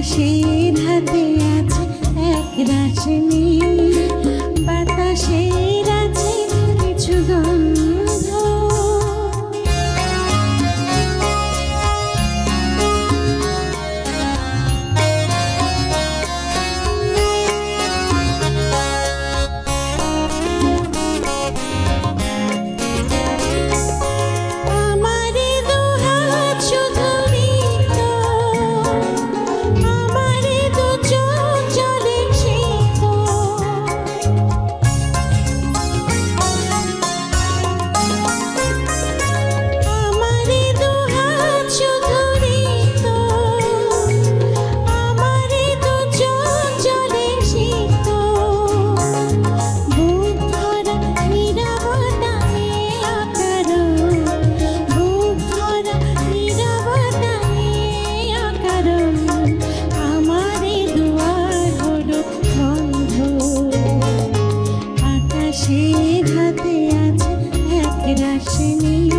বাতাসের হাতে আছে এক রাশমি বাতাসের Lakshmi.